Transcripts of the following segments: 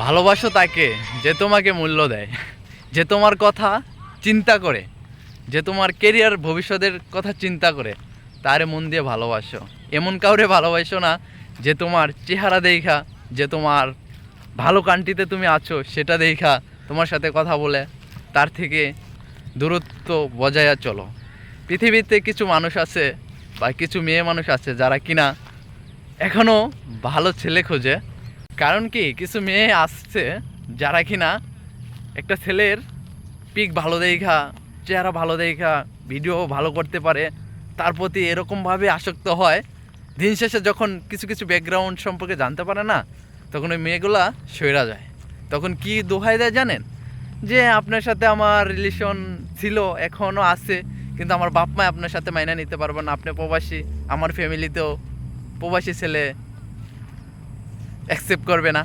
ভালোবাসো তাকে যে তোমাকে মূল্য দেয়, যে তোমার কথা চিন্তা করে, যে তোমার কেরিয়ার ভবিষ্যতের কথা চিন্তা করে, তারে মন দিয়ে ভালোবাসো। এমন কাউরে ভালোবাসো না যে তোমার চেহারা দেখা, যে তোমার ভালো কান্ট্রিতে তুমি আছো সেটা দেখা, তোমার সাথে কথা বলে, তার থেকে দূরত্ব বজায় চলো। পৃথিবীতে কিছু মানুষ আছে বা কিছু মেয়ে মানুষ আছে যারা কিনা এখনও ভালো ছেলে খোঁজে কারণ কি, কিছু মেয়ে আসছে যারা কিনা একটা ছেলের পিক ভালো দেখা, চেহারা ভালো দেখা ভিডিও ভালো করতে পারে, তার প্রতি এরকমভাবে আসক্ত হয়। দিন শেষে যখন কিছু কিছু ব্যাকগ্রাউন্ড সম্পর্কে জানতে পারে না, তখন ওই মেয়েগুলা সইরা যায়। তখন কি দোহাই দেয় জানেন? যে আপনার সাথে আমার রিলেশন ছিল এখনও আছে, কিন্তু আমার বাপ মা আপনার সাথে মাইনা নিতে পারবে না। আপনি প্রবাসী, আমার ফ্যামিলিতেও প্রবাসী ছেলে অ্যাকসেপ্ট করবে না।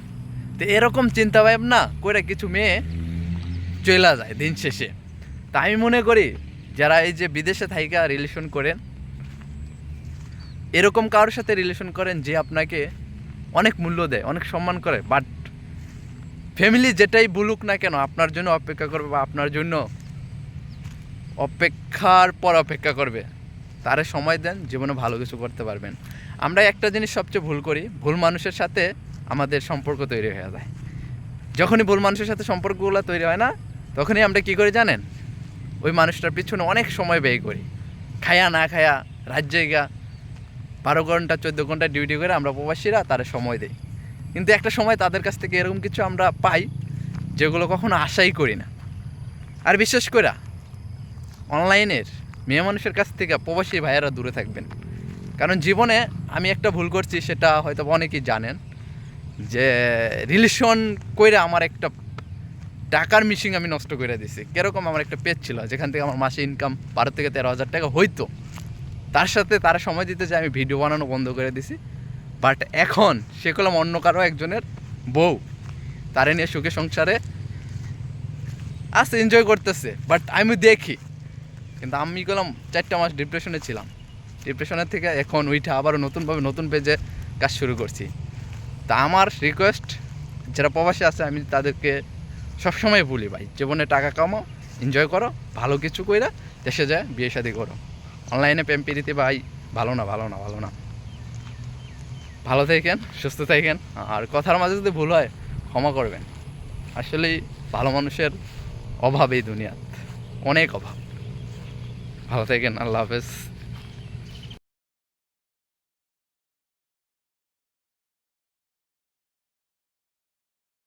তো এরকম চিন্তা ভাবনা করে কিছু মেয়ে চলে যায় দিন শেষে। তা আমি মনে করি, যারা এই যে বিদেশে থাইকা রিলেশন করেন, এরকম কারোর সাথে রিলেশন করেন যে আপনাকে অনেক মূল্য দেয়, অনেক সম্মান করে বাট ফ্যামিলি যেটাই বলুক না কেন, আপনার জন্য অপেক্ষা করবে বা আপনার জন্য অপেক্ষার পর অপেক্ষা করবে। তারে সময় দেন, জীবনে ভালো কিছু করতে পারবেন। আমরা একটা জিনিস সবচেয়ে ভুল করি, ভুল মানুষের সাথে আমাদের সম্পর্ক তৈরি হয়ে যায়। যখনই ভুল মানুষের সাথে সম্পর্কগুলো তৈরি হয় না, তখনই আমরা কী করে জানেন? ওই মানুষটার পিছনে অনেক সময় ব্যয় করি। খায়া না খায়া রাত জায়গা বারো ঘণ্টা, চোদ্দ ঘণ্টা ডিউটি করে আমরা প্রবাসীরা তার সময় দেই। কিন্তু একটা সময় তাদের কাছ থেকে এরকম কিছু আমরা পাই, যেগুলো কখনো আশাই করি না। আর বিশেষ করে অনলাইনের মেয়ে মানুষের কাছ থেকে প্রবাসী ভাইয়েরা দূরে থাকবেন। কারণ জীবনে আমি একটা ভুল করছি, সেটা হয়তো অনেকেই জানেন। যে রিলেশন কইরা আমার একটা টাকার মিশিং আমি নষ্ট করে দিছি। কীরকম আমার একটা পেজ ছিল, যেখান থেকে আমার মাসে ইনকাম বারো থেকে তেরো হাজার টাকা হইতো। তার সাথে তারা সময় দিতে যে আমি ভিডিও বানানো বন্ধ করে দিছি। বাট এখন সে করলাম অন্য কারও একজনের বউ। তারে নিয়ে সুখে সংসারে আছে এনজয় করতেছে। বাট আমি দেখি, কিন্তু আমি করলাম চারটা মাস ডিপ্রেশনে ছিলাম। ডিপ্রেশনের থেকে এখন উইঠা আবারও নতুনভাবে নতুন পেজে কাজ শুরু করছি। তা আমার রিকোয়েস্ট যারা প্রবাসী আছে, আমি তাদেরকে সবসময় বলি ভাই, জীবনে টাকা কামাও এনজয় করো, ভালো কিছু কইরা দেশে যায়, বিয়ে শাদি করো। অনলাইনে প্রেম পিড়িতে ভাই, ভালো না ভালো না ভালো না। ভালো থাকেন, সুস্থ থাকেন, আর কথার মাঝে যদি ভুল হয়, ক্ষমা করবেন। আসলেই ভালো মানুষের অভাব এই দুনিয়াত, অনেক অভাব। ভালো থাকেন, আল্লাহ হাফেজ।